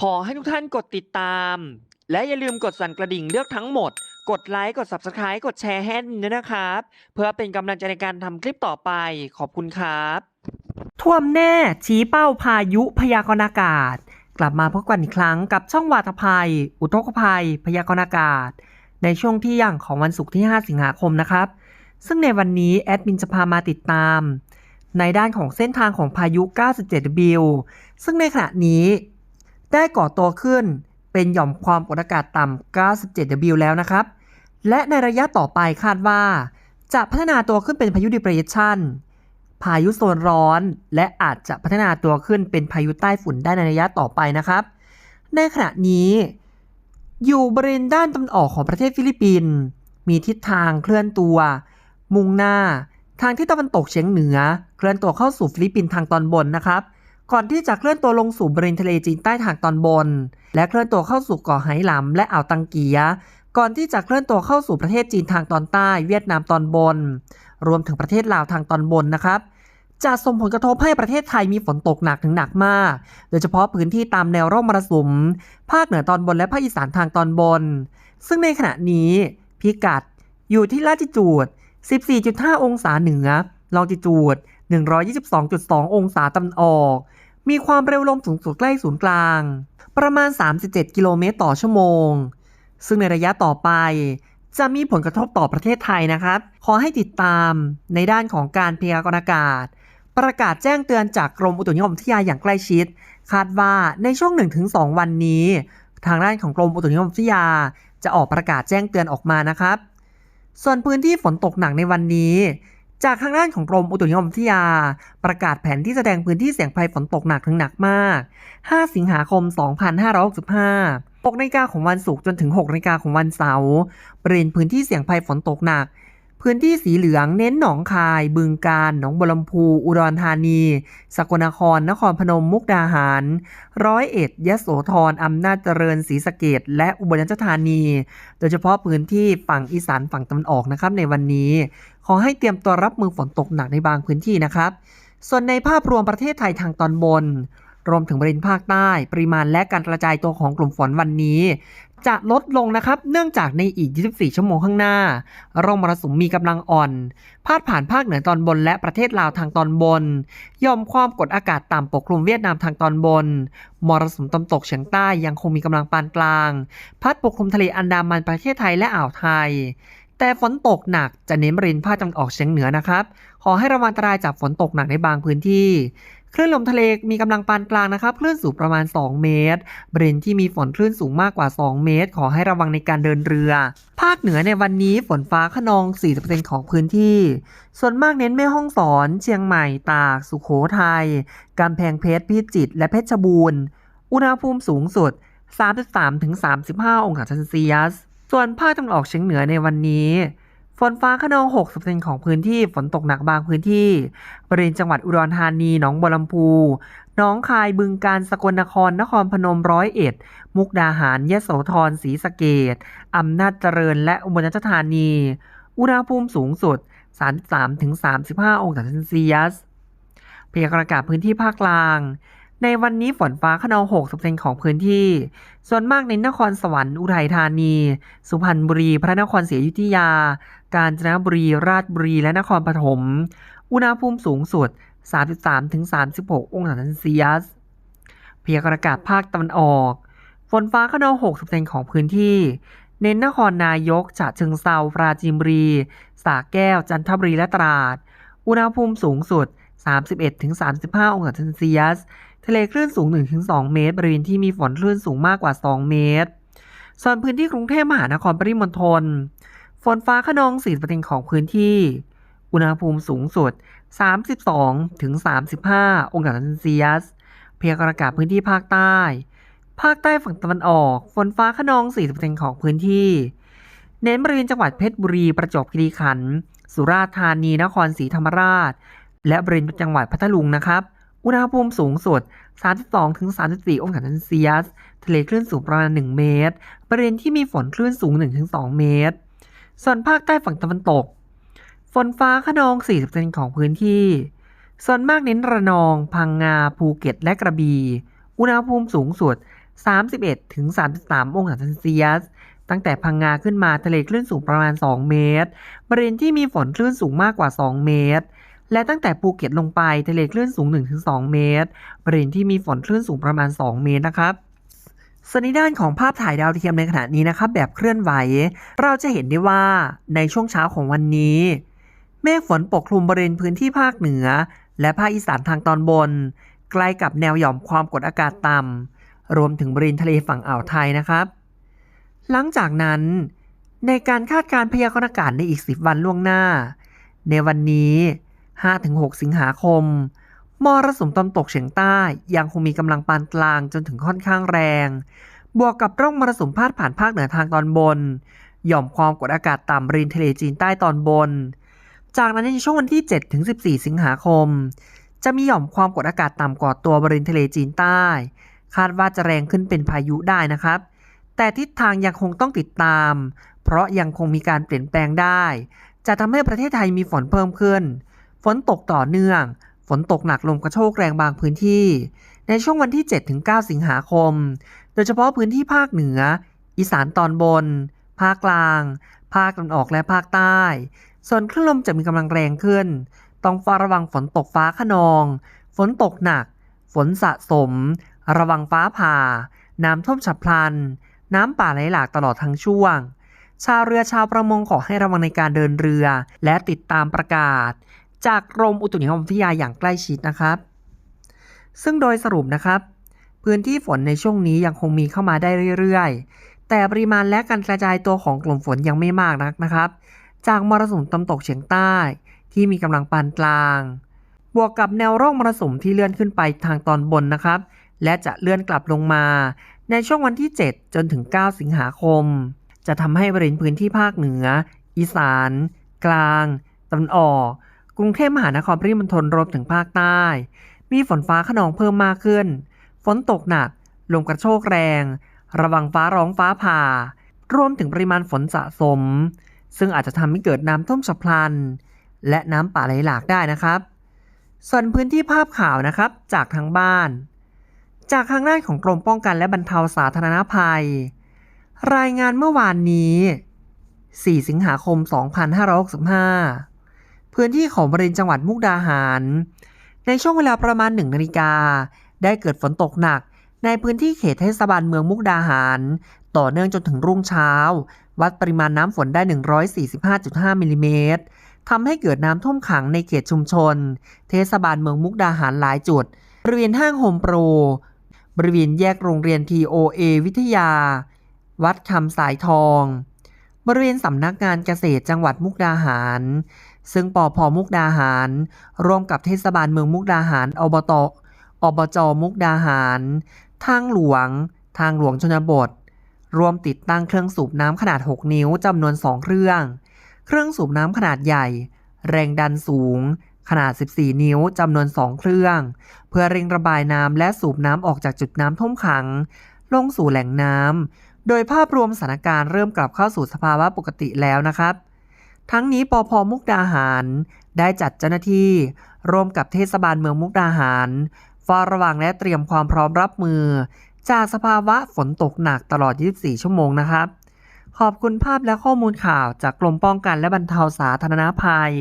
ขอให้ทุกท่านกดติดตาม และอย่าลืมกดสั่นกระดิ่งเลือกทั้งหมด กดไลค์ กด Subscribe กดแชร์ให้ด้วยนะครับ เพื่อเป็นกำลังใจในการทำคลิปต่อไป ขอบคุณครับ ท่วมแน่ชี้เป้าพายุพยากรณ์อากาศ กลับมาพบกันอีกครั้งกับช่องวาตภัย อุทกภัย พยากรณ์อากาศ ในช่วงที่ยงของวันศุกร์ที่ 5 สิงหาคมนะครับ ซึ่งในวันนี้แอดมินจะพามาติดตาม ในด้านของเส้นทางของพายุ 97W ซึ่งในขณะนี้ ได้ก่อตัวขึ้นเป็นหย่อมความกดอากาศต่ำ 97W แล้วนะครับ และในระยะต่อไปคาดว่า จะพัฒนาตัวขึ้นเป็นพายุ depression พายุโซนร้อน และอาจจะพัฒนาตัวขึ้นเป็นพายุใต้ฝุ่นได้ในระยะต่อไปนะครับ ในขณะนี้ อยู่บริเวณด้านตะวันออกของประเทศฟิลิปปินส์มีทิศทางเคลื่อนตัว มุ่งหน้า ทางที่ตะวันตกเฉียงเหนือ เคลื่อนตัวเข้าสู่ฟิลิปปินส์ทางตอนบนนะครับ ก่อนที่จะเคลื่อนตัวลงสู่บริเวณทะเลจีนใต้ทางตอนบน และเคลื่อนตัวเข้าสู่เกาะไหหลำและอ่าวตังเกีย ก่อนที่จะเคลื่อนตัวเข้าสู่ประเทศจีนทางตอนใต้ เวียดนามตอนบน รวมถึงประเทศลาวทางตอนบนนะครับจะส่งผลกระทบให้ประเทศไทยมีฝนตกหนักถึงหนักมาก โดยเฉพาะพื้นที่ตามแนวร่องมรสุม ภาคเหนือตอนบนและภาคอีสานทางตอนบน ซึ่งในขณะนี้พิกัดอยู่ที่ลาติจูด 14.5 องศาเหนือ ลองจิจูด 122.2 องศาตะวันออก มีความเร็วลมสูงสุดใกล้ศูนย์กลาง ประมาณ 37 กิโลเมตรต่อชั่วโมง ซึ่งในระยะต่อไป จะมีผลกระทบต่อประเทศไทยนะครับ ขอให้ติดตามในด้านของการพยากรณ์อากาศ ประกาศแจ้งเตือนจากกรมอุตุนิยมวิทยาอย่างใกล้ชิด คาดว่าในช่วง 1-2 วันนี้ ทางด้านของกรมอุตุนิยมวิทยา จะออกประกาศแจ้งเตือนออกมานะครับ ส่วนพื้นที่ฝนตกหนักในวันนี้ จากทางด้านของกรมอุตุนิยมวิทยา ประกาศแผนที่แสดงพื้นที่เสี่ยงภัยฝนตกหนักถึงหนักมาก 5 สิงหาคม 2565 6นาฬิกาของวันศุกร์จนถึง 6นาฬิกาของวันเสาร์บริเวณพื้นที่เสี่ยงภัยฝนตกหนัก พื้นที่สีเหลืองเน้นหนองคาย บึงกาฬหนองบัวลำพู อุดรธานี สกลนคร นครพนม มุกดาหาร ร้อยเอ็ดยโสธร อำนาจเจริญ ศรีสะเกดและอุบลราชธานี โดยเฉพาะพื้นที่ฝั่งอีสานฝั่งตะวันออกนะครับในวันนี้ ขอให้เตรียมตัวรับมือฝนตกหนักในบางพื้นที่นะครับ ส่วนในภาพรวมประเทศไทยทางตอนบน รวมถึงบริเวณภาคใต้ ปริมาณและการกระจายตัวของกลุ่มฝนวันนี้ จะลดลงนะครับ เนื่องจากในอีก 24 ชั่วโมงข้างหน้า ร่องมรสุมมีกำลังอ่อน พาดผ่านภาคเหนือตอนบนและประเทศลาวทางตอนบนยอมความกดอากาศต่ำปกคลุมเวียดนามทางตอนบน มรสุมตะวันตกเฉียงใต้ยังคงมีกำลังปานกลาง พัดปกคลุมทะเลอันดามันประเทศไทยและอ่าวไทยแต่ฝนตกหนักจะเน้นบริเวณภาคตะวันออกเฉียงเหนือนะครับ ขอให้ระวังอันตรายจากฝนตกหนักในบางพื้นที่ คลื่นลมทะเลมีกำลังปานกลางนะครับ คลื่นสูงประมาณ 2 เมตร บริเวณที่มีฝนคลื่นสูงมากกว่า 2 เมตร ขอให้ระวังในการเดินเรือ ภาคเหนือในวันนี้ฝนฟ้าขนอง 40%ของพื้นที่ ส่วนมากเน้นแม่ห้องสอน เชียงใหม่ ตาก สุโขทัยกำแพงเพชร พิจิตร และเพชรบูรณ์ อุณหภูมิสูงสุด 33-35 องศาเซลเซียส ส่วนภาคตะวันออกเฉียงเหนือในวันนี้ ฝนฟ้าขนอง 60%ของพื้นที่ ฝนตกหนักบางพื้นที่ บริเวณจังหวัดอุดรธานี หนองบัวลำพู หนองคาย บึงกาฬ สกลนคร นครพนม ร้อยเอ็ด มุกดาหาร ยะโสธร ศรีสะเกดอำนาจเจริญ และอุบลราชธานี อุณหภูมิสูงสุด 33-35 องศาเซลเซียสพยากรณ์อากาศพื้นที่ภาคกลาง ในวันนี้ฝนฟ้าขนอง60%ของพื้นที่ ส่วนมากในนครสวรรค์ อุทัยธานี สุพรรณบุรี พระนครศรีอยุธยา กาญจนบุรี ราชบุรี และนครปฐม อุณหภูมิสูงสุด 33-36 องศาเซลเซียส เพียากรณ์อากาศภาคตะวันออก ฝนฟ้าขนอง60%ของพื้นที่ เน้นนครนายก ฉะเชิงเซา ปราจีนบุรี สระแก้ว จันทบุรี และตราด อุณหภูมิสูงสุด 31-35 องศาเซลเซียส ทะเลคลื่นสูง 1-2 เมตร บริเวณที่มีฝนคลื่นสูงมากกว่า 2 เมตร ส่วนพื้นที่กรุงเทพมหานครปริมณฑล ฝนฟ้าขนอง 40%ของพื้นที่ อุณหภูมิสูงสุด 32-35 องศาเซลเซียส เพียากรณ์อากาศพื้นที่ภาคใต้ ภาคใต้ฝั่งตะวันออก ฝนฟ้าขนอง 40%ของพื้นที่ เน้นบริเวณจังหวัดเพชรบุรี ประจวบคีรีขันธ์ สุราษฎร์ธานี นครศรีธรรมราช และบริเวณจังหวัดพัทลุงนะครับ อุณหภูมิสูงสุด 32-34 องศาเซลเซียส ทะเลคลื่นสูงประมาณ 1 เมตร บริเวณที่มีฝนคลื่นสูง1-2เมตร ส่วนภาคใต้ฝั่งตะวันตก ฝนฟ้าขนอง 40%ของพื้นที่ ส่วนมากเน้นระนอง พังงา ภูเก็ต และกระบี่ อุณหภูมิสูงสุด 31 ถึง 33 องศาเซนเซียส ตั้งแต่พังงาขึ้นมาทะเลคลื่นสูงประมาณ 2 เมตร บริเวณที่มีฝนคลื่นสูงมากกว่า 2 เมตร และตั้งแต่ภูเก็ตลงไปทะเลคลื่นสูง 1-2 เมตร บริเวณที่มีฝนคลื่นสูงประมาณ 2 เมตรนะครับส่วนในด้านของภาพถ่ายดาวเทียมในขณะนี้นะครับแบบเคลื่อนไหว เราจะเห็นได้ว่าในช่วงเช้าของวันนี้ เมฆฝนปกคลุมบริเวณพื้นที่ภาคเหนือ และภาคอีสานทางตอนบน ใกล้กับแนวหย่อมความกดอากาศต่ำรวมถึงบริเวณทะเลฝั่งอ่าวไทยนะครับ หลังจากนั้น ในการคาดการณ์พยากรณ์อากาศในอีก 10 วันล่วงหน้า ในวันนี้ 5-6 สิงหาคม มรสุมตะวันตกเฉียงใต้ยังคงมีกำลังปานกลางจนถึงค่อนข้างแรง บวกกับร่องมรสุมพาดผ่านภาคเหนือทางตอนบน หย่อมความกดอากาศต่ำริมทะเลจีนใต้ตอนบน จากนั้นในช่วงวันที่7ถึง14 สิงหาคม จะมีหย่อมความกดอากาศต่ำก่อตัวบริเวณทะเลจีนใต้ คาดว่าจะแรงขึ้นเป็นพายุได้นะครับแต่ทิศทางยังคงต้องติดตาม เพราะยังคงมีการเปลี่ยนแปลงได้ จะทำให้ประเทศไทยมีฝนเพิ่มขึ้น ฝนตกต่อเนื่อง ฝนตกหนักลมกระโชกแรงบางพื้นที่ ในช่วงวันที่ 7-9 สิงหาคม โดยเฉพาะพื้นที่ภาคเหนือ อีสานตอนบน ภาคกลาง ภาคตะวันออกและภาคใต้ ส่วนคลื่นลมจะมีกำลังแรงขึ้น ต้องเฝ้าระวังฝนตกฟ้าขนอง ฝนตกหนัก ฝนสะสม ระวังฟ้าผ่า น้ำท่วมฉับพลัน น้ำป่าไหลหลากตลอดทั้งช่วงชาวเรือชาวประมงขอให้ระวังในการเดินเรือ และติดตามประกาศ จากกรมอุตุนิยมวิทยาอย่างใกล้ชิดนะครับ ซึ่งโดยสรุปนะครับ พื้นที่ฝนในช่วงนี้ยังคงมีเข้ามาได้เรื่อยๆ แต่ปริมาณและการกระจายตัวของกลุ่มฝนยังไม่มากนักนะครับ จากมรสุมตะวันตกเฉียงใต้ ที่มีกำลังปานกลาง บวกกับแนวร่องมรสุมที่เลื่อนขึ้นไปทางตอนบนนะครับ และจะเลื่อนกลับลงมา ในช่วงวันที่ 7 จนถึง 9 สิงหาคม จะทำให้บริเวณพื้นที่ภาคเหนือ อีสาน กลางตะวันออก กรุงเทพมหานครปริมณฑลรวมถึงภาคใต้ มีฝนฟ้าขนองเพิ่มมากขึ้น ฝนตกหนัก ลมกระโชกแรง ระวังฟ้าร้องฟ้าผ่า รวมถึงปริมาณฝนสะสม ซึ่งอาจจะทำให้เกิดน้ำท่วมฉับพลัน และน้ำป่าไหลหลากได้นะครับ ส่วนพื้นที่ภาพข่าวนะครับจากทางบ้าน จากทางด้านของกรมป้องกันและบรรเทาสาธารณภัย รายงานเมื่อวานนี้ 4 สิงหาคม 2565 พื้นที่ของบริเวณจังหวัดมุกดาหาร ในช่วงเวลาประมาณ1นาฬิกาได้เกิดฝนตกหนัก ในพื้นที่เขตเทศบาลเมืองมุกดาหาร ต่อเนื่องจนถึงรุ่งเช้า วัดปริมาณน้ำฝนได้ 145.5มิลลิเมตรทำให้เกิดน้ำท่วมขังในเขตชุมชน เทศบาลเมืองมุกดาหารหลายจุด บริเวณห้างโฮมโปร บริเวณแยกโรงเรียน TOA วิทยา วัดคำสายทอง บริเวณสำนักงานเกษตรจังหวัดมุกดาหาร ซึ่งปอพมุกดาหาร ร่วมกับเทศบาลเมืองมุกดาหารอบตอบจมุกดาหาร ทางหลวง ทางหลวงชนบท รวมติดตั้งเครื่องสูบน้ำขนาด 6 นิ้วจำนวน 2 เครื่อง เครื่องสูบน้ำขนาดใหญ่ แรงดันสูง ขนาด 14 นิ้วจำนวน 2 เครื่อง เพื่อเร่งระบายน้ำและสูบน้ำออกจากจุดน้ำท่วมขัง ลงสู่แหล่งน้ำโดยภาพรวมสถานการณ์เริ่มกลับเข้าสู่สภาวะปกติแล้วนะครับ ทั้งนี้ปอพมุกดาหาร ได้จัดเจ้าหน้าที่ ร่วมกับเทศบาลเมืองมุกดาหารเฝ้าระวังและเตรียมความพร้อมรับมือ จากสภาวะฝนตกหนักตลอด 24 ชั่วโมงนะครับ ขอบคุณภาพและข้อมูลข่าวจากกรมป้องกันและบรรเทาสาธารณภัย